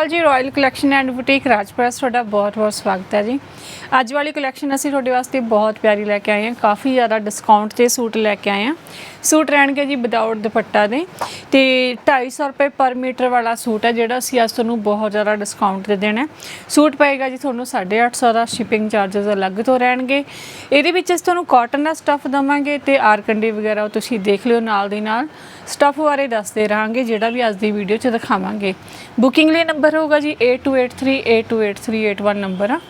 ਅਕਾਲ ਜੀ royal collection and boutique ਰਾਜਪ੍ਰਸ ਤੁਹਾਡਾ ਬਹੁਤ-ਬਹੁਤ ਸਵਾਗਤ ਹੈ ਜੀ। ਅੱਜ ਵਾਲੀ ਕਲੈਕਸ਼ਨ ਅਸੀਂ ਤੁਹਾਡੇ ਵਾਸਤੇ ਬਹੁਤ ਪਿਆਰੀ ਲੈ ਕੇ ਆਏ ਹਾਂ। ਕਾਫੀ ਜ਼ਿਆਦਾ ਡਿਸਕਾਊਂਟ ਤੇ ਸੂਟ ਲੈ ਕੇ ਆਏ ਹਾਂ। ਸੂਟ ਰਹਿਣਗੇ ਜੀ ਵਿਦਆਊਟ ਦੁਪੱਟਾ ਦੇ। ਤੇ 250 ਰੁਪਏ ਪਰ ਮੀਟਰ ਵਾਲਾ ਸੂਟ ਹੈ ਜਿਹੜਾ ਅਸੀਂ ਅੱਜ ਤੁਹਾਨੂੰ ਬਹੁਤ ਜ਼ਿਆਦਾ ਡਿਸਕਾਊਂਟ ਤੇ ਦੇਣਾ ਸੂਟ ਪਏਗਾ ਜੀ ਤੁਹਾਨੂੰ 850 ਦਾ। ਸ਼ਿਪਿੰਗ ਚਾਰजेस ਅਲੱਗ ਤੋਂ ਰਹਿਣਗੇ। ਇਹਦੇ ਵਿੱਚ ਅਸੀਂ ਤੁਹਾਨੂੰ ਕਾਟਨ ਦਾ ਸਟੱਫ ਦਵਾਂਗੇ ਤੇ ਆਰਕੰਡੀ ਵਗੈਰਾ ਉਹ ਤੁਸੀਂ ਦੇਖ ਲਿਓ ਨਾਲ ਦੀ ਨਾਲ। ਸਟੱਫ ਬਾਰੇ ਦੱਸਦੇ ਰਹਾਂਗੇ, ਜਿਹੜਾ ਵੀ ਅੱਜ ਦੀ ਵੀਡੀਓ 'ਚ ਦਿਖਾਵਾਂਗੇ। ਬੁਕਿੰਗ ਲਈ ਨੰਬਰ ਹੋਊਗਾ ਜੀ 8283828381 ਨੰਬਰ ਆ।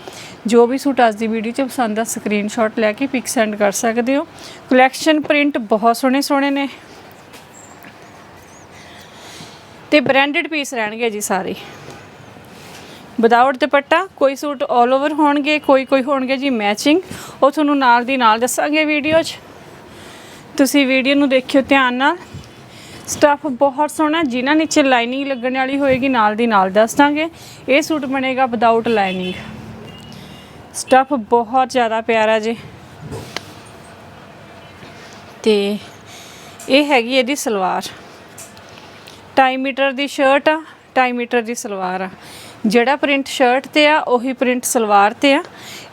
ਜੋ ਵੀ ਸੂਟ ਅੱਜ ਦੀ ਵੀਡੀਓ 'ਚ ਪਸੰਦ ਆ ਸਕਰੀਨਸ਼ਾਟ ਲੈ ਕੇ ਪਿਕ ਸੈਂਡ ਕਰ ਸਕਦੇ ਹੋ। ਕਲੈਕਸ਼ਨ ਪ੍ਰਿੰਟ ਬਹੁਤ ਸੋਹਣੇ ਸੋਹਣੇ ਨੇ। ਤੇ ਬ੍ਰਾਂਡਡ ਪੀਸ ਰਹਿਣਗੇ ਜੀ ਸਾਰੇ। ਵਿਦਆਊਟ ਦੁਪੱਟਾ, ਕੋਈ ਸੂਟ 올 ਓਵਰ ਹੋਣਗੇ, ਕੋਈ ਕੋਈ ਹੋਣਗੇ ਜੀ ਮੈਚਿੰਗ ਉਹ ਤੁਹਾਨੂੰ ਨਾਲ ਦੀ ਨਾਲ ਦੱਸਾਂਗੇ ਵੀਡੀਓ 'ਚ। ਤੁਸੀਂ ਵੀਡੀਓ ਨੂੰ ਦੇਖਿਓ ਧਿਆਨ ਨਾਲ। ਸਟੱਫ ਬਹੁਤ ਸੋਹਣਾ ਜਿਨ੍ਹਾਂ ਨੀਚੇ ਲਾਈਨਿੰਗ ਲੱਗਣ ਵਾਲੀ ਹੋਏਗੀ, ਨਾਲ ਦੀ ਨਾਲ ਦੱਸ ਦਾਂਗੇ। ਇਹ ਸੂਟ ਬਣੇਗਾ ਵਿਦਆਊਟ ਲਾਈਨਿੰਗ ਸਟੱਫ ਬਹੁਤ ਜ਼ਿਆਦਾ ਪਿਆਰਾ ਜੀ। ਤੇ ਇਹ ਹੈਗੀ ਇਹਦੀ ਸਲਵਾਰ। 2.5 ਮੀਟਰ ਦੀ ਸ਼ਰਟ ਆ 2.5 ਮੀਟਰ ਦੀ ਸਲਵਾਰ ਆ। ਜਿਹੜਾ ਪ੍ਰਿੰਟ ਸ਼ਰਟ ਤੇ ਆ, ਉਹੀ ਪ੍ਰਿੰਟ ਸਲਵਾਰ ਤੇ ਆ।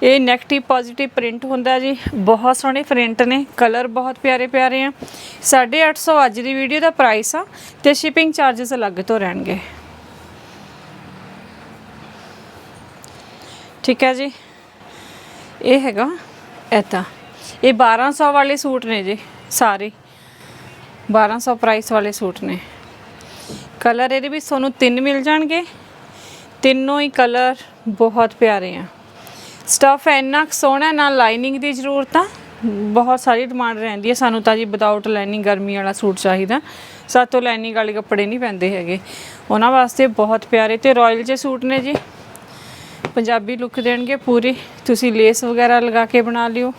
ਇਹ 네ਗੇਟਿਵ ਪੋਜ਼ਿਟਿਵ ਪ੍ਰਿੰਟ ਹੁੰਦਾ ਜੀ। ਬਹੁਤ ਸੋਹਣੇ ਪ੍ਰਿੰਟ ਨੇ। ਕਲਰ ਬਹੁਤ ਪਿਆਰੇ ਪਿਆਰੇ ਆ। 850 ਅੱਜ ਦੀ ਵੀਡੀਓ ਦਾ ਪ੍ਰਾਈਸ ਆ ਤੇ ਸ਼ਿਪਿੰਗ ਚਾਰजेस ਅਲੱਗ ਤੋਂ ਰਹਿਣਗੇ। ਠੀਕ ਹੈ ਜੀ। ਇਹ ਹੈਗਾ ਐਤਾ ਇਹ 1200 ਵਾਲੇ ਸੂਟ ਨੇ ਜੀ, ਸਾਰੇ। 1200 ਪ੍ਰਾਈਸ ਵਾਲੇ ਸੂਟ ਨੇ। ਕਲਰ ਇਹਦੇ ਵੀ ਤੁਹਾਨੂੰ ਤਿੰਨ ਮਿਲ ਜਾਣਗੇ। ਤਿੰਨੋਂ ਹੀ ਕਲਰ ਬਹੁਤ ਪਿਆਰੇ ਆ। ਸਟਫ ਇੰਨਾ ਕੁ ਸੋਹਣਾ ਨਾ ਲਾਈਨਿੰਗ ਦੀ ਜ਼ਰੂਰਤ। ਆ ਬਹੁਤ ਸਾਰੀ ਡਿਮਾਂਡ ਰਹਿੰਦੀ ਹੈ। ਸਾਨੂੰ ਤਾਂ ਜੀ ਵਿਦਆਊਟ ਲਾਈਨਿੰਗ ਗਰਮੀ ਵਾਲਾ ਸੂਟ ਚਾਹੀਦਾ। ਸਾਤੋਂ ਲਾਈਨਿੰਗ ਵਾਲੇ ਕੱਪੜੇ ਨਹੀਂ ਪੈਂਦੇ ਹੈਗੇ। ਉਹਨਾਂ ਵਾਸਤੇ ਬਹੁਤ ਪਿਆਰੇ ਤੇ ਰਾਇਲ ਜੇ ਸੂਟ ਨੇ ਜੀ। ਪੰਜਾਬੀ ਲੁੱਕ ਦੇਣਗੇ ਪੂਰੀ। ਤੁਸੀਂ ਲੇਸ ਵਗੈਰਾ ਲਗਾ ਕੇ ਬਣਾ ਲਿਓ।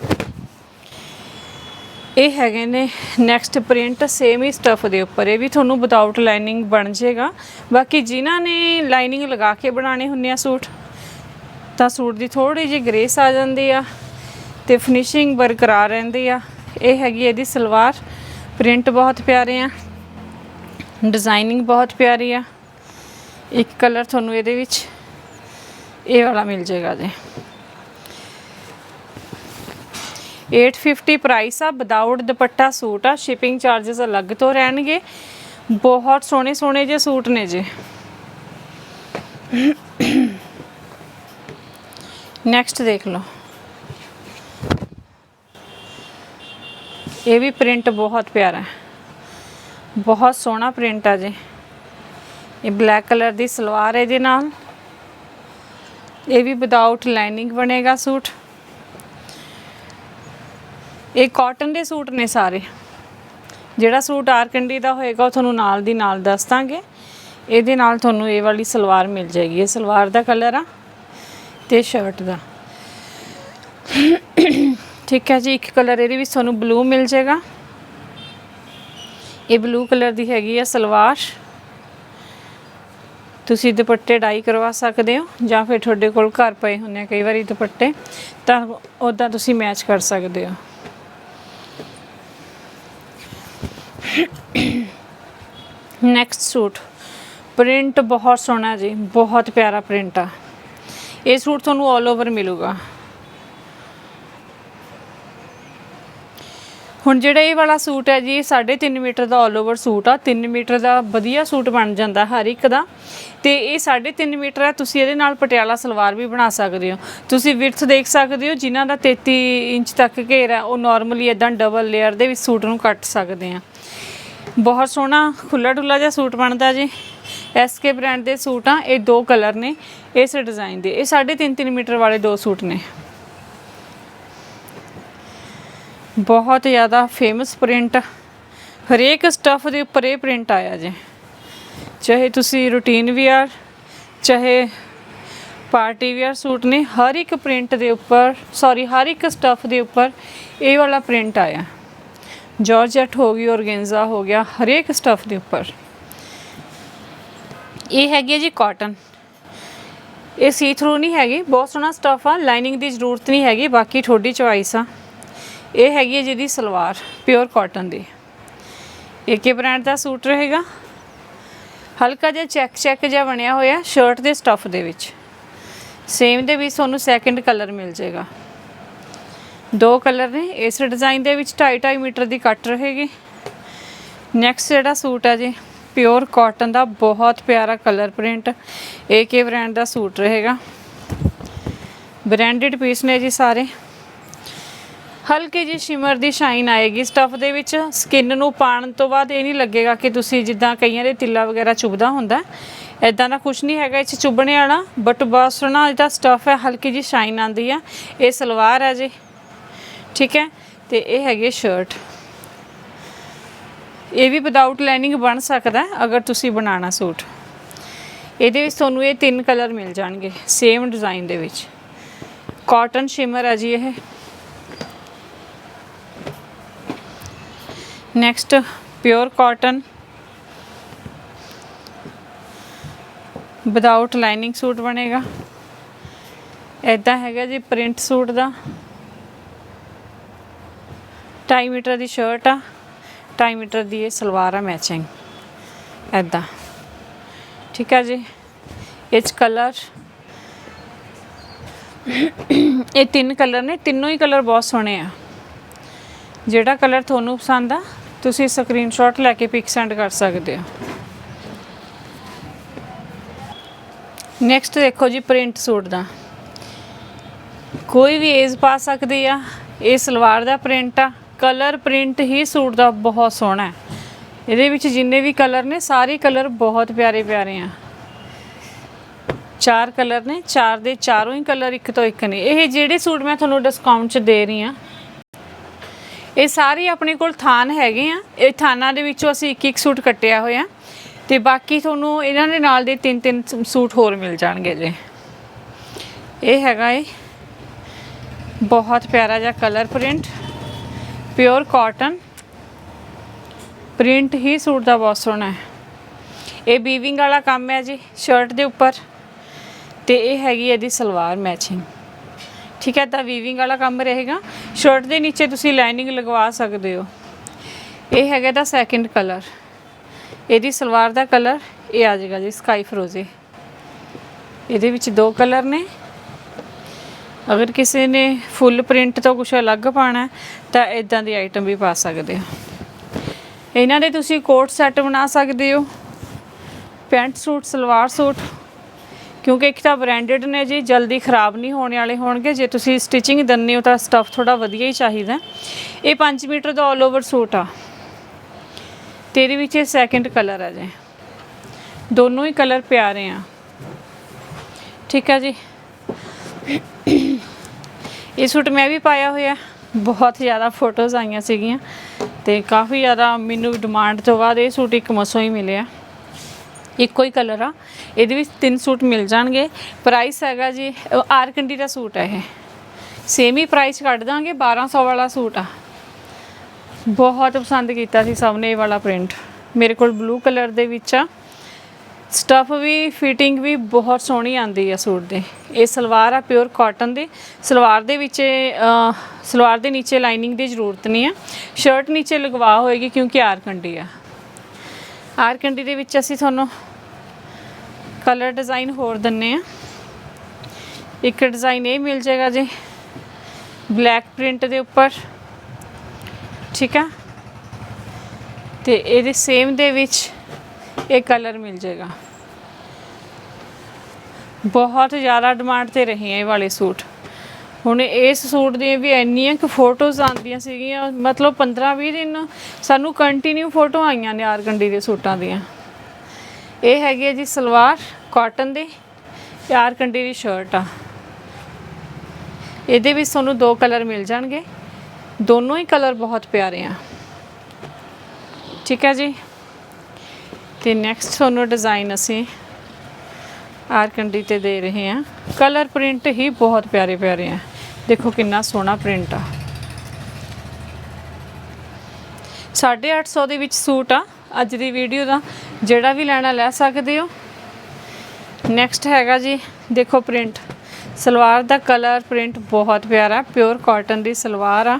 ਇਹ ਹੈਗੇ ਨੇ ਨੈਕਸਟ ਪ੍ਰਿੰਟ ਸੇਮ ਹੀ ਸਟਫ ਦੇ ਉੱਪਰ। ਇਹ ਵੀ ਤੁਹਾਨੂੰ ਵਿਦਆਊਟ ਲਾਈਨਿੰਗ ਬਣ ਜਾਏਗਾ। ਬਾਕੀ ਜਿਨ੍ਹਾਂ ਨੇ ਲਾਈਨਿੰਗ ਲਗਾ ਕੇ ਬਣਾਣੇ ਹੁੰਦੇ ਆ ਸੂਟ ਤਾਂ ਸੂਟ ਦੀ ਥੋੜੀ ਜਿਹੀ ਗ੍ਰੇਸ ਆ ਜਾਂਦੀ ਆ ਤੇ ਫਿਨਿਸ਼ਿੰਗ ਬਰਕਰਾਰ ਰਹਿੰਦੀ ਆ। ਇਹ ਹੈਗੀ ਇਹਦੀ ਸਲਵਾਰ। ਪ੍ਰਿੰਟ ਬਹੁਤ ਪਿਆਰੇ ਆ। ਡਿਜ਼ਾਈਨਿੰਗ ਬਹੁਤ ਪਿਆਰੀ ਆ। ਇੱਕ ਕਲਰ ਤੁਹਾਨੂੰ ਇਹਦੇ ਵਿੱਚ ਇਹ ਵਾਲਾ ਮਿਲ ਜਾਏਗਾ ਜੀ। 850 ਪ੍ਰਾਈਸ ਆ। ਵਿਦਆਊਟ ਦੁਪੱਟਾ ਸੂਟ ਆ। ਸ਼ਿਪਿੰਗ ਚਾਰजेस ਅਲੱਗ ਤੋਂ ਰਹਿਣਗੇ। ਬਹੁਤ ਸੋਹਣੇ ਸੋਹਣੇ ਜਿਹੇ ਸੂਟ ਨੇ ਜੀ। ਨੈਕਸਟ ਦੇਖ ਲਓ। ਇਹ ਵੀ ਪ੍ਰਿੰਟ ਬਹੁਤ ਪਿਆਰਾ ਹੈ। ਬਹੁਤ ਸੋਹਣਾ ਪ੍ਰਿੰਟ ਆ ਜੀ। ਇਹ ਬਲੈਕ ਕਲਰ ਦੀ ਸਲਵਾਰ ਹੈ ਇਹਦੇ ਨਾਲ। ਇਹ ਵੀ ਵਿਦਆਊਟ ਲਾਈਨਿੰਗ ਬਣੇਗਾ ਸੂਟ। ਇਹ ਕਾਟਨ ਦੇ ਸੂਟ ਨੇ ਸਾਰੇ। ਜਿਹੜਾ ਸੂਟ ਆਰਕੰਡੀ ਦਾ ਹੋਏਗਾ, ਉਹ ਤੁਹਾਨੂੰ ਨਾਲ ਦੀ ਨਾਲ ਦੱਸ ਦਾਂਗੇ। ਇਹਦੇ ਨਾਲ ਤੁਹਾਨੂੰ ਇਹ ਵਾਲੀ ਸਲਵਾਰ ਮਿਲ ਜਾਏਗੀ। ਇਹ ਸਲਵਾਰ ਦਾ ਕਲਰ ਆ। ਤੇ ਸ਼ਰਟ ਦਾ। ਠੀਕ ਹੈ ਜੀ, ਇੱਕ ਕਲਰ ਇਹਦੇ ਵਿੱਚ ਤੁਹਾਨੂੰ ਬਲੂ ਮਿਲ ਜਾਏਗਾ। ਇਹ ਬਲੂ ਕਲਰ ਦੀ ਹੈਗੀ ਆ ਸਲਵਾਰ। ਤੁਸੀਂ ਦੁਪੱਟੇ ਡਾਈ ਕਰਵਾ ਸਕਦੇ ਹੋ, ਜਾਂ ਫਿਰ ਤੁਹਾਡੇ ਕੋਲ ਘਰ ਪਏ ਹੁੰਦੇ ਆ ਕਈ ਵਾਰੀ ਦੁਪੱਟੇ, ਤਾਂ ਉਦਾਂ ਤੁਸੀਂ ਮੈਚ ਕਰ ਸਕਦੇ ਹੋ। Next suit. ਪ੍ਰਿੰਟ ਬਹੁਤ ਸੋਹਣਾ ਜੀ, ਬਹੁਤ ਪਿਆਰਾ ਪ੍ਰਿੰਟ ਆ। ਇਹ ਸੂਟ ਤੁਹਾਨੂੰ 올 ਓਵਰ ਮਿਲੂਗਾ। ਹੁਣ ਜਿਹੜਾ ਇਹ ਵਾਲਾ ਸੂਟ ਹੈ ਜੀ 3.5 ਮੀਟਰ ਦਾ 올 ਓਵਰ ਸੂਟ ਆ। 3 ਮੀਟਰ ਦਾ ਵਧੀਆ ਸੂਟ ਬਣ ਜਾਂਦਾ ਹਰ ਇੱਕ ਦਾ। ਤੇ ਇਹ 3.5 ਮੀਟਰ ਹੈ, ਤੁਸੀਂ ਇਹਦੇ ਨਾਲ ਪਟਿਆਲਾ ਸਲਵਾਰ ਵੀ ਬਣਾ ਸਕਦੇ ਹੋ। ਤੁਸੀਂ ਵਿਰਥ ਦੇਖ ਸਕਦੇ ਹੋ, ਜਿਨ੍ਹਾਂ ਦਾ 33 ਇੰਚ ਤੱਕ ਘੇਰ ਹੈ, ਉਹ ਨਾਰਮਲੀ ਇਦਾਂ ਡਬਲ ਲੇਅਰ ਦੇ ਵਿੱਚ ਸੂਟ ਨੂੰ ਕੱਟ ਸਕਦੇ ਆ। ਬਹੁਤ ਸੋਹਣਾ ਖੁੱਲਾ ਡੁੱਲਾ ਜਿਹਾ ਸੂਟ ਬਣਦਾ ਜੀ। ਐਸਕੇ ਬ੍ਰਾਂਡ ਦੇ ਸੂਟ ਆ, ਇਹ ਦੋ ਕਲਰ ਨੇ, ਇਸ ਡਿਜ਼ਾਈਨ ਦੇ, ਇਹ 3.5 ਮੀਟਰ ਵਾਲੇ ਦੋ ਸੂਟ ਨੇ। ਬਹੁਤ ਜ਼ਿਆਦਾ ਫੇਮਸ ਪ੍ਰਿੰਟ ਹਰੇਕ ਸਟਫ ਦੇ ਉੱਪਰ ਇਹ ਪ੍ਰਿੰਟ ਆਇਆ ਜੇ। ਚਾਹੇ ਤੁਸੀਂ ਰੂਟੀਨ ਵੀਅਰ ਚਾਹੇ ਪਾਰਟੀ ਵੀਅਰ ਸੂਟ ਨੇ, ਹਰ ਇੱਕ ਪ੍ਰਿੰਟ ਦੇ ਉੱਪਰ ਸੌਰੀ ਹਰ ਇੱਕ ਸਟਫ ਦੇ ਉੱਪਰ ਇਹ ਵਾਲਾ ਪ੍ਰਿੰਟ ਆਇਆ। ਜਾਰਜਟ ਹੋ ਗਈ ਔਰਗੈਂਜ਼ਾ ਹੋ ਗਿਆ, ਹਰੇਕ ਸਟਫ ਦੇ ਉੱਪਰ। ਇਹ ਹੈਗੀ ਹੈ ਜੀ ਕਾਟਨ ਇਹ ਸੀ ਥਰੂ ਨਹੀਂ ਹੈਗੀ, ਬਹੁਤ ਸੋਹਣਾ ਸਟਫ ਆ ਲਾਈਨਿੰਗ ਦੀ ਜ਼ਰੂਰਤ ਨਹੀਂ ਹੈਗੀ, ਬਾਕੀ ਤੁਹਾਡੀ ਚੁਆਇਸ ਆ। ਇਹ ਹੈਗੀ ਹੈ ਜਿਹਦੀ ਸਲਵਾਰ ਪਿਓਰ ਕਾਟਨ ਦੀ। ਏਕੇ ਬ੍ਰਾਂਡ ਦਾ ਸੂਟ ਰਹੇਗਾ। ਹਲਕਾ ਜਿਹਾ ਚੈੱਕ ਚੈੱਕ ਜਿਹਾ ਬਣਿਆ ਹੋਇਆ ਸ਼ਰਟ ਦੇ ਸਟਫ ਦੇ ਵਿੱਚ। ਸੇਮ ਦੇ ਵਿੱਚ ਤੁਹਾਨੂੰ ਸੈਕੰਡ ਕਲਰ ਮਿਲ ਜਾਏਗਾ। ਦੋ ਕਲਰ ਨੇ, ਇਸ ਡਿਜ਼ਾਈਨ ਦੇ ਵਿੱਚ 2.5 ਮੀਟਰ ਦੀ ਕੱਟ ਰਹੇਗੀ। ਨੈਕਸਟ ਜਿਹੜਾ ਸੂਟ ਆ ਜੀ ਪਿਓਰ ਕਾਟਨ ਦਾ ਬਹੁਤ ਪਿਆਰਾ ਕਲਰ ਪ੍ਰਿੰਟ। ਏਕੇ ਬ੍ਰਾਂਡ ਦਾ ਸੂਟ ਰਹੇਗਾ। ਬ੍ਰਾਂਡਡ ਪੀਸ ਨੇ ਜੀ ਸਾਰੇ। ਹਲਕੀ ਜੀ ਸ਼ਿਮਰ ਦੀ ਸ਼ਾਈਨ ਆਏਗੀ ਸਟਫ ਦੇ ਵਿੱਚ। ਸਕਿਨ ਨੂੰ ਪਾਣ ਤੋਂ ਬਾਅਦ ਇਹ ਨਹੀਂ ਲੱਗੇਗਾ ਕਿ ਤੁਸੀਂ ਜਿੱਦਾਂ ਕਈਆਂ ਦੇ ਤਿੱਲਾ ਵਗੈਰਾ ਚੁਭਦਾ ਹੁੰਦਾ। ਐਦਾਂ ਦਾ ਕੁਝ ਨਹੀਂ ਹੈਗਾ ਇਹ 'ਚ ਚੁਭਣੇ ਵਾਲਾ। ਬਟ ਬਹੁਤ ਸੋਹਣਾ ਇਹਦਾ ਸਟਫ ਹੈ, ਹਲਕੀ ਜੀ ਸ਼ਾਈਨ ਆਂਦੀ ਆ। ਇਹ ਸਲਵਾਰ ਹੈ ਜੀ। ਠੀਕ ਹੈ? ਤੇ ਇਹ ਹੈਗੇ ਸ਼ਰਟ ਇਹ ਵੀ ਵਿਦਆਊਟ ਲਾਈਨਿੰਗ ਬਣ ਸਕਦਾ ਅਗਰ ਤੁਸੀਂ ਬਣਾਉਣਾ ਸੂਟ। ਇਹਦੇ ਵਿੱਚ ਤੁਹਾਨੂੰ ਇਹ ਤਿੰਨ ਕਲਰ ਮਿਲ ਜਾਣਗੇ ਸੇਮ ਡਿਜ਼ਾਈਨ ਦੇ ਵਿੱਚ। ਕਾਟਨ ਸ਼ਿਮਰ ਹੈ ਜੀ ਇਹ। Next pure cotton without lining suit ਬਣੇਗਾ। ਇਦਾਂ ਹੈਗਾ ਜੀ ਪ੍ਰਿੰਟ ਸੂਟ ਦਾ। 2.5 ਮੀਟਰ ਦੀ ਸ਼ਰਟ ਆ। 2.5 ਮੀਟਰ ਦੀ ਇਹ ਸਲਵਾਰ ਆ ਮੈਚਿੰਗ ਇਦਾਂ ਠੀਕ ਆ ਜੀ? ਇਹ ਚ ਕਲਰ ਇਹ ਤਿੰਨ ਕਲਰ ਨੇ, ਤਿੰਨੋਂ ਹੀ ਕਲਰ ਬਹੁਤ ਸੋਹਣੇ ਆ। ਜਿਹੜਾ ਕਲਰ ਤੁਹਾਨੂੰ ਪਸੰਦ ਆ, ਤੁਸੀਂ ਸਕਰੀਨਸ਼ਾਟ ਲੈ ਕੇ ਪਿਕ ਸੈਂਡ ਕਰ ਸਕਦੇ ਹੋ। ਨੈਕਸਟ ਦੇਖੋ ਜੀ ਪ੍ਰਿੰਟ ਸੂਟ ਦਾ। ਕੋਈ ਵੀ ਏਜ ਪਾ ਸਕਦੀ ਆ, ਇਹ ਸਲਵਾਰ ਦਾ ਪ੍ਰਿੰਟ ਆ। ਕਲਰ ਪ੍ਰਿੰਟ ਹੀ ਸੂਟ ਦਾ ਬਹੁਤ ਸੋਹਣਾ ਹੈ। ਇਹਦੇ ਵਿੱਚ ਜਿੰਨੇ ਵੀ ਕਲਰ ਨੇ, ਸਾਰੇ ਕਲਰ ਬਹੁਤ ਪਿਆਰੇ ਪਿਆਰੇ ਆ। ਚਾਰ ਕਲਰ ਨੇ, ਚਾਰ ਦੇ ਚਾਰੋਂ ਹੀ ਕਲਰ ਇੱਕ ਤੋਂ ਇੱਕ ਨੇ। ਇਹ ਜਿਹੜੇ ਸੂਟ ਮੈਂ ਤੁਹਾਨੂੰ ਡਿਸਕਾਊਂਟ 'ਚ ਦੇ ਰਹੀ ਆ ਇਹ ਸਾਰੇ ਆਪਣੇ ਕੋਲ ਥਾਨ ਹੈਗੇ ਆ। ਇਹ ਥਾਨਾਂ ਦੇ ਵਿੱਚੋਂ ਅਸੀਂ ਇੱਕ ਇੱਕ ਸੂਟ ਕੱਟਿਆ ਹੋਇਆ। ਤੇ ਬਾਕੀ ਤੁਹਾਨੂੰ ਇਹਨਾਂ ਦੇ ਨਾਲ ਦੇ ਤਿੰਨ ਤਿੰਨ ਸੂਟ ਹੋਰ ਮਿਲ ਜਾਣਗੇ ਜੇ। ਇਹ ਹੈਗਾ ਇਹ। ਬਹੁਤ ਪਿਆਰਾ ਜਿਹਾ colour print. Pure cotton. Print ਹੀ ਸੂਟ ਦਾ ਬਹੁਤ ਸੋਹਣਾ ਹੈ। ਇਹ ਵੀਵਿੰਗ ਵਾਲਾ ਕੰਮ ਹੈ ਜੀ ਸ਼ਰਟ ਦੇ ਉੱਪਰ। ਤੇ ਇਹ ਹੈਗੀ ਇਹਦੀ ਸਲਵਾਰ ਮੈਚਿੰਗ ਠੀਕ ਹੈ, ਤਾਂ ਵੀਵਿੰਗ ਵਾਲਾ ਕੰਮ ਰਹੇਗਾ। ਸ਼ਰਟ ਦੇ ਨੀਚੇ ਤੁਸੀਂ ਲਾਈਨਿੰਗ ਲਗਵਾ ਸਕਦੇ ਹੋ। ਇਹ ਹੈਗਾ ਦਾ ਸੈਕਿੰਡ ਕਲਰ ਇਹਦੀ ਸਲਵਾਰ ਦਾ ਕਲਰ ਇਹ ਆ ਜਾਏਗਾ ਜੀ ਸਕਾਈ ਫਰੋਜ਼ੇ ਇਹਦੇ ਵਿੱਚ ਦੋ ਕਲਰ ਨੇ। ਅਗਰ ਕਿਸੇ ਨੇ ਫੁੱਲ ਪ੍ਰਿੰਟ ਤੋਂ ਕੁਝ ਅਲੱਗ ਪਾਣਾ ਤਾਂ ਇਦਾਂ ਦੀ ਆਈਟਮ ਵੀ ਪਾ ਸਕਦੇ ਹੋ। ਇਹਨਾਂ ਦੇ ਤੁਸੀਂ ਕੋਟ ਸੈੱਟ ਬਣਾ ਸਕਦੇ ਹੋ ਪੈਂਟ ਸੂਟ ਸਲਵਾਰ ਸੂਟ, ਕਿਉਂਕਿ ਇੱਕ ਤਾਂ ਬ੍ਰਾਂਡਡ ਨੇ ਜੀ, ਜਲਦੀ ਖਰਾਬ ਨਹੀਂ ਹੋਣ ਵਾਲੇ ਹੋਣਗੇ। ਜੇ ਤੁਸੀਂ ਸਟਿਚਿੰਗ ਦਿੰਦੇ ਹੋ ਤਾਂ ਸਟਫ ਥੋੜਾ ਵਧੀਆ ਹੀ ਚਾਹੀਦਾ ਇਹ 5 ਮੀਟਰ ਦਾ ਆਲ ਓਵਰ ਸੂਟ ਆ। ਤੇ ਇਹਦੇ ਵਿੱਚ ਇਹ ਸੈਕਿੰਡ ਕਲਰ ਆ ਜੀ। ਦੋਨੋਂ ਹੀ ਕਲਰ ਪਿਆਰੇ ਆ। ਠੀਕ ਹੈ ਜੀ। ਇਹ ਸੂਟ ਮੈਂ ਵੀ ਪਾਇਆ ਹੋਇਆ। ਬਹੁਤ ਜ਼ਿਆਦਾ ਫੋਟੋਜ਼ ਆਈਆਂ ਸੀਗੀਆਂ ਤੇ ਕਾਫੀ ਜ਼ਿਆਦਾ ਮੈਨੂੰ ਡਿਮਾਂਡ ਤੋਂ ਬਾਅਦ ਇਹ ਸੂਟ ਇੱਕ ਮਸੋਂ ਹੀ ਮਿਲਿਆ। ਇੱਕੋ ਹੀ ਕਲਰ ਆ। ਇਹਦੇ ਵਿੱਚ ਤਿੰਨ ਸੂਟ ਮਿਲ ਜਾਣਗੇ। ਪ੍ਰਾਈਸ ਹੈਗਾ ਜੀ ਆਰਕੰਡੀ ਦਾ ਸੂਟ ਹੈ ਇਹ। ਸੇਮ ਹੀ ਪ੍ਰਾਈਸ ਕੱਢ ਦਾਂਗੇ 1200 ਵਾਲਾ ਸੂਟ ਆ। ਬਹੁਤ ਪਸੰਦ ਕੀਤਾ ਸੀ ਸਭ ਨੇ ਇਹ ਵਾਲਾ ਪ੍ਰਿੰਟ ਮੇਰੇ ਕੋਲ ਬਲੂ ਕਲਰ ਦੇ ਵਿੱਚ ਆ। ਸਟਫ ਵੀ, ਫਿਟਿੰਗ ਵੀ ਬਹੁਤ ਸੋਹਣੀ ਆਂਦੀ ਆ ਸੂਟ ਦੇ। ਇਹ ਸਲਵਾਰ ਆ ਪਿਓਰ ਕਾਟਨ ਦੀ। ਸਲਵਾਰ ਦੇ ਵਿੱਚ ਸਲਵਾਰ ਦੇ ਨੀਚੇ ਲਾਈਨਿੰਗ ਦੀ ਜ਼ਰੂਰਤ ਨਹੀਂ ਆ। ਸ਼ਰਟ ਨੀਚੇ ਲਗਵਾ ਹੋਏਗੀ ਕਿਉਂਕਿ ਆਰ ਕੰਡੀ ਆ। ਆਰਕੰਡੀ ਦੇ ਵਿੱਚ ਅਸੀਂ ਤੁਹਾਨੂੰ ਕਲਰ ਡਿਜ਼ਾਈਨ ਹੋਰ ਦਿੰਨੇ ਆ। ਇੱਕ ਡਿਜ਼ਾਈਨ ਇਹ ਮਿਲ ਜਾਏਗਾ ਜੀ ਬਲੈਕ ਪ੍ਰਿੰਟ ਦੇ ਉੱਪਰ। ਠੀਕ ਆ? ਤੇ ਇਹਦੇ ਸੇਮ ਦੇ ਵਿੱਚ ਇਹ ਕਲਰ ਮਿਲ ਜਾਏਗਾ। ਬਹੁਤ ਜ਼ਿਆਦਾ ਡਿਮਾਂਡ ਤੇ ਰਹੇ ਆ ਇਹ ਵਾਲੇ ਸੂਟ। ਹੁਣ ਇਸ ਸੂਟ ਦੀਆਂ ਵੀ ਇੰਨੀਆਂ ਕਿ ਫੋਟੋਜ਼ ਆਉਂਦੀਆਂ ਸੀਗੀਆਂ, ਮਤਲਬ 15-20 ਦਿਨ ਸਾਨੂੰ ਕੰਟੀਨਿਊ ਫੋਟੋ ਆਈਆਂ ਨੇ ਆਰਗੰਡੀ ਦੇ ਸੂਟਾਂ ਦੀਆਂ। ਇਹ ਹੈਗੀ ਹੈ ਜੀ ਸਲਵਾਰ ਕਾਟਨ ਦੀ ਤੇ ਆਰਗੰਡੀ ਦੀ ਸ਼ਰਟ ਆ। ਇਹਦੇ ਵਿੱਚ ਤੁਹਾਨੂੰ ਦੋ ਕਲਰ ਮਿਲ ਜਾਣਗੇ। ਦੋਨੋਂ ਹੀ ਕਲਰ ਬਹੁਤ ਪਿਆਰੇ ਆ। ਠੀਕ ਹੈ ਜੀ। ਤੇ ਨੈਕਸਟ ਤੁਹਾਨੂੰ ਡਿਜ਼ਾਈਨ ਅਸੀਂ ਆਰਕੰਡੀ ਤੇ ਦੇ ਰਹੇ ਹਾਂ। ਕਲਰ ਪ੍ਰਿੰਟ ਹੀ ਬਹੁਤ ਪਿਆਰੇ ਪਿਆਰੇ ਆ। ਦੇਖੋ ਕਿੰਨਾ ਸੋਹਣਾ ਪ੍ਰਿੰਟ ਆ। 850 ਦੇ ਵਿੱਚ ਸੂਟ ਆ। ਅੱਜ ਦੀ ਵੀਡੀਓ ਦਾ ਜਿਹੜਾ ਵੀ ਲੈਣਾ ਲੈ ਸਕਦੇ ਹੋ। ਨੈਕਸਟ ਹੈਗਾ ਜੀ, ਦੇਖੋ ਪ੍ਰਿੰਟ ਸਲਵਾਰ ਦਾ ਕਲਰ ਪ੍ਰਿੰਟ ਬਹੁਤ ਪਿਆਰਾ ਪਿਓਰ ਕਾਟਨ ਦੀ ਸਲਵਾਰ ਆ।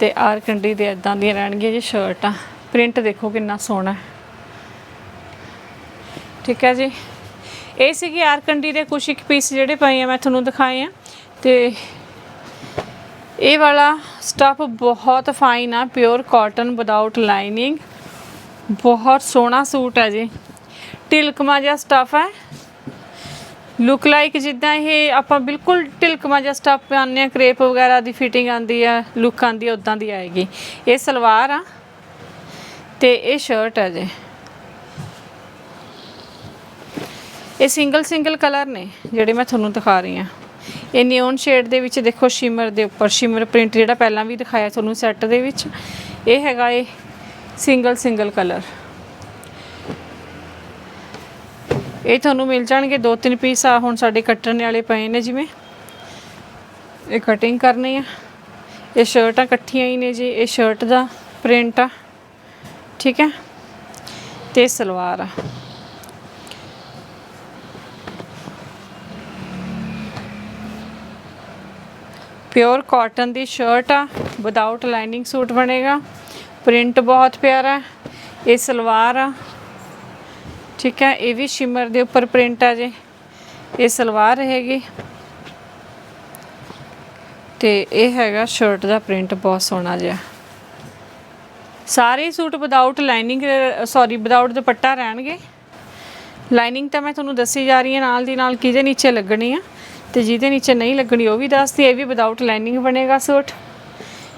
ਤੇ ਆਰਕੰਡੀ ਦੇ ਇਦਾਂ ਦੀਆਂ ਰਹਿਣਗੀਆਂ ਜੀ ਸ਼ਰਟ ਆ। ਪ੍ਰਿੰਟ ਦੇਖੋ ਕਿੰਨਾ ਸੋਹਣਾ ਹੈ ਠੀਕ ਹੈ ਜੀ। ਇਹ ਸੀਗੀ ਆਰਕੰਡੀ ਦੇ ਕੁਛ ਇੱਕ ਪੀਸ ਜਿਹੜੇ ਪਏ ਆ, ਮੈਂ ਤੁਹਾਨੂੰ ਦਿਖਾਏ ਆ। ਤੇ ਇਹ ਵਾਲਾ ਸਟੱਫ ਬਹੁਤ ਫਾਈਨ ਆ ਪਿਓਰ ਕਾਟਨ ਵਿਦਆਊਟ ਲਾਈਨਿੰਗ ਬਹੁਤ ਸੋਹਣਾ ਸੂਟ ਹੈ ਜੀ। ਟਿਲਕਮਾ ਜਿਹਾ ਸਟੱਫ ਹੈ। ਲੁੱਕ ਲਾਈਕ ਜਿੱਦਾਂ ਇਹ ਆਪਾਂ ਬਿਲਕੁਲ ਟਿਲਕਮਾ ਜਿਹਾ ਸਟੱਫ ਪਾਉਂਦੇ ਆ ਕ੍ਰੇਪ ਵਗੈਰਾ ਦੀ ਫਿਟਿੰਗ ਆਂਦੀ ਆ ਲੁੱਕ ਆਂਦੀ ਆ ਉਦਾਂ ਦੀ ਆਏਗੀ। ਇਹ ਸਲਵਾਰ ਆ। ਤੇ ਇਹ ਸ਼ਰਟ ਹੈ ਜੀ। ਇਹ ਸਿੰਗਲ ਸਿੰਗਲ ਕਲਰ ਨੇ, ਜਿਹੜੇ ਮੈਂ ਤੁਹਾਨੂੰ ਦਿਖਾ ਰਹੀ ਹਾਂ। ਇਹ ਨਿਓਨ ਸ਼ੇਡ ਦੇ ਵਿੱਚ ਦੇਖੋ ਸ਼ਿਮਰ ਦੇ ਉੱਪਰ ਸ਼ਿਮਰ ਪ੍ਰਿੰਟ ਜਿਹੜਾ ਪਹਿਲਾਂ ਵੀ ਦਿਖਾਇਆ ਤੁਹਾਨੂੰ ਸੈੱਟ ਦੇ ਵਿੱਚ, ਇਹ ਹੈਗਾ ਇਹ ਸਿੰਗਲ ਸਿੰਗਲ ਕਲਰ ਇਹ ਤੁਹਾਨੂੰ ਮਿਲ ਜਾਣਗੇ ਦੋ ਤਿੰਨ ਪੀਸ ਆ, ਹੁਣ ਸਾਡੇ ਕੱਟਣ ਵਾਲੇ ਪਏ ਨੇ ਜਿਵੇਂ। ਇਹ ਕਟਿੰਗ ਕਰਨੀ ਆ। ਇਹ ਸ਼ਰਟਾਂ ਇਕੱਠੀਆਂ ਹੀ ਨੇ ਜੀ, ਇਹ ਸ਼ਰਟ ਦਾ ਪ੍ਰਿੰਟ ਆ। ਠੀਕ ਹੈ? ਤੇ ਸਲਵਾਰ ਆ। ਪਿਓਰ ਕਾਟਨ ਦੀ ਸ਼ਰਟ ਆ ਵਿਦਆਊਟ ਲਾਈਨਿੰਗ ਸੂਟ ਬਣੇਗਾ। ਪ੍ਰਿੰਟ ਬਹੁਤ ਪਿਆਰਾ ਇਹ ਸਲਵਾਰ ਆ। ਠੀਕ ਹੈ, ਇਹ ਵੀ ਸ਼ਿਮਰ ਦੇ ਉੱਪਰ ਪ੍ਰਿੰਟ ਆ ਜੇ। ਇਹ ਸਲਵਾਰ ਰਹੇਗੀ ਤੇ ਇਹ ਹੈਗਾ ਸ਼ਰਟ ਦਾ ਪ੍ਰਿੰਟ ਬਹੁਤ ਸੋਹਣਾ ਜਿਹਾ। ਸਾਰੇ suit without lining sorry without dupatta ਰਹਿਣਗੇ। ਲਾਈਨਿੰਗ ਤਾਂ ਮੈਂ ਤੁਹਾਨੂੰ ਦੱਸੀ ਜਾ ਰਹੀ ਹਾਂ, ਨਾਲ ਦੀ ਨਾਲ ਕਿਹਦੇ ਨੀਚੇ ਲੱਗਣੀ ਆ। ਤੇ ਜਿਹਦੇ ਨੀਚੇ ਨਹੀਂ ਲੱਗਣੀ, ਉਹ ਵੀ ਦੱਸਦੀ ਇਹ ਵੀ ਵਿਦਆਊਟ ਲਾਈਨਿੰਗ ਬਣੇਗਾ ਸੂਟ।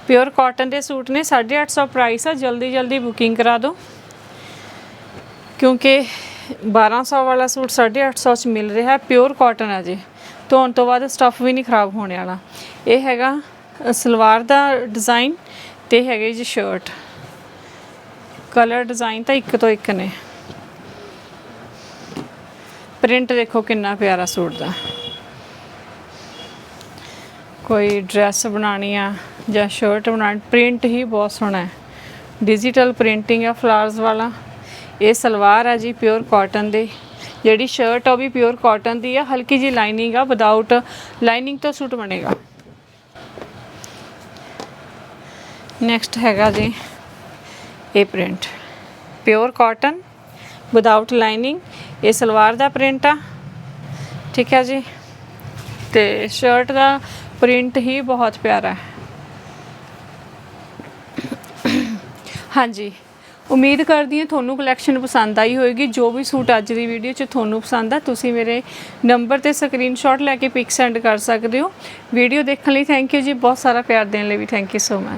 ਪਿਓਰ ਕਾਟਨ ਦੇ ਸੂਟ ਨੇ 850 ਪ੍ਰਾਈਸ ਆ, ਜਲਦੀ ਜਲਦੀ ਬੁਕਿੰਗ ਕਰਾ ਦਿਓ। ਕਿਉਂਕਿ 1200 ਵਾਲਾ ਸੂਟ 850 ਚ ਮਿਲ ਰਿਹਾ ਪਿਓਰ ਕਾਟਨ ਹੈ ਜੀ। ਧੋਣ ਤੋਂ ਬਾਅਦ ਸਟਫ ਵੀ ਨਹੀਂ ਖਰਾਬ ਹੋਣ ਵਾਲਾ। ਇਹ ਹੈਗਾ ਸਲਵਾਰ ਦਾ ਡਿਜ਼ਾਈਨ ਤੇ ਹੈਗੇ ਜੀ ਸ਼ਰਟ ਕਲਰ ਡਿਜ਼ਾਈਨ ਤਾਂ ਇੱਕ ਤੋਂ ਇੱਕ ਨੇ। ਪ੍ਰਿੰਟ ਦੇਖੋ ਕਿੰਨਾ ਪਿਆਰਾ ਸੂਟ ਦਾ। ਕੋਈ ਡਰੈਸ ਬਣਾਣੀ ਆ ਜਾਂ ਸ਼ਰਟ ਬਣਾਣੀ ਪ੍ਰਿੰਟ ਹੀ ਬਹੁਤ ਸੋਹਣਾ ਹੈ। ਡਿਜੀਟਲ ਪ੍ਰਿੰਟਿੰਗ ਆ ਫਲਾਰਸ ਵਾਲਾ। ਇਹ ਸਲਵਾਰ ਆ ਜੀ ਪਿਓਰ ਕਾਟਨ ਦੀ। ਜਿਹੜੀ ਸ਼ਰਟ ਆ ਉਹ ਵੀ ਪਿਓਰ ਕਾਟਨ ਦੀ ਆ, ਹਲਕੀ ਜੀ ਲਾਈਨਿੰਗ ਆ ਵਿਦਆਊਟ ਲਾਈਨਿੰਗ ਤੋਂ ਸੂਟ ਬਣੇਗਾ। ਨੈਕਸਟ ਹੈਗਾ ਜੀ ਇਹ print pure cotton without lining ਇਹ ਸਲਵਾਰ ਦਾ ਪ੍ਰਿੰਟ ਆ। ਠੀਕ ਹੈ ਜੀ। ਤੇ ਸ਼ਰਟ ਦਾ ਪ੍ਰਿੰਟ ਹੀ ਬਹੁਤ ਪਿਆਰਾ ਹੈ। ਹਾਂਜੀ। ਉਮੀਦ ਕਰਦੀ ਹਾਂ ਤੁਹਾਨੂੰ ਕਲੈਕਸ਼ਨ ਪਸੰਦ ਆਈ ਹੋਵੇਗੀ ਜੋ ਵੀ ਸੂਟ ਅੱਜ ਦੀ ਵੀਡੀਓ 'ਚ ਤੁਹਾਨੂੰ ਪਸੰਦ ਆ, ਤੁਸੀਂ ਮੇਰੇ ਨੰਬਰ ਤੇ ਸਕਰੀਨਸ਼ਾਟ ਲੈ ਕੇ ਪਿਕ ਸੈਂਡ ਕਰ ਸਕਦੇ ਹੋ। ਵੀਡੀਓ ਦੇਖਣ ਲਈ ਥੈਂਕ ਯੂ ਜੀ। ਬਹੁਤ ਸਾਰਾ ਪਿਆਰ ਦੇਣ ਲਈ ਵੀ ਥੈਂਕ ਯੂ ਸੋ ਮਚ